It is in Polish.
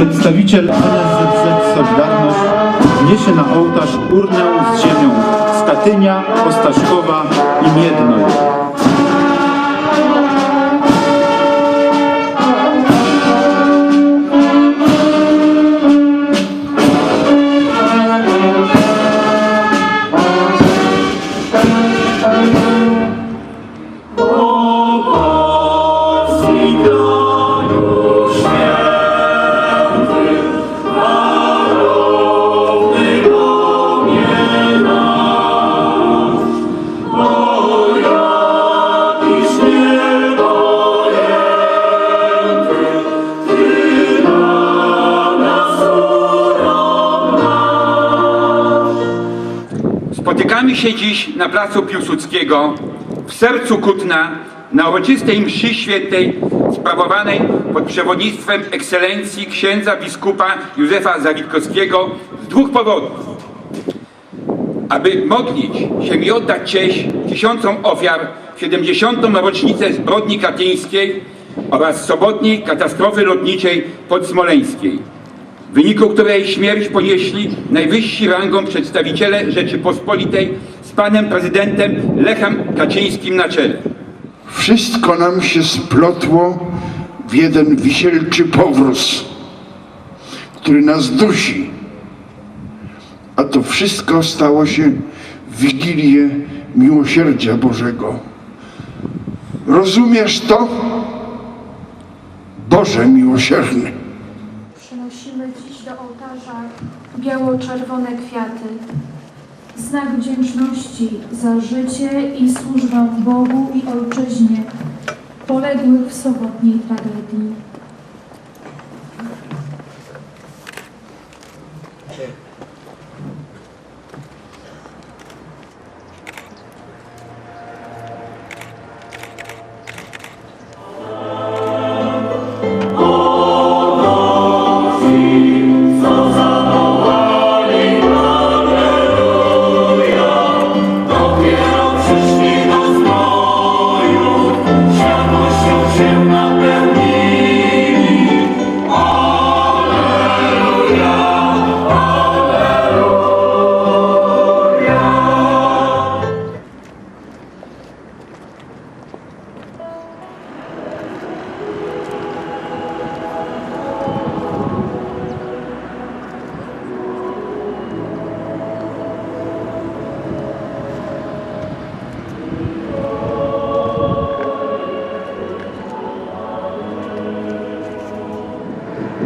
przedstawiciel NSZZ Solidarność wniesie na ołtarz urnę z ziemią z Katynia, Ostaszkowa i Miednoj. Spotykamy się dziś na placu Piłsudskiego, w sercu Kutna, na uroczystej mszy świętej sprawowanej pod przewodnictwem ekscelencji księdza biskupa Józefa Zawitkowskiego z dwóch powodów. Aby modlić się i oddać cześć tysiącom ofiar w 70. rocznicę zbrodni katyńskiej oraz sobotniej katastrofy lotniczej podsmoleńskiej w wyniku której śmierć ponieśli najwyżsi rangą przedstawiciele Rzeczypospolitej z panem prezydentem Lechem Kaczyńskim na czele. Wszystko nam się splotło w jeden wisielczy powróz, który nas dusi. A to wszystko stało się w Wigilię Miłosierdzia Bożego. Rozumiesz to? Boże miłosierny. Biało-czerwone kwiaty. Znak wdzięczności za życie i służbę Bogu i Ojczyźnie poległych w sobotniej tragedii.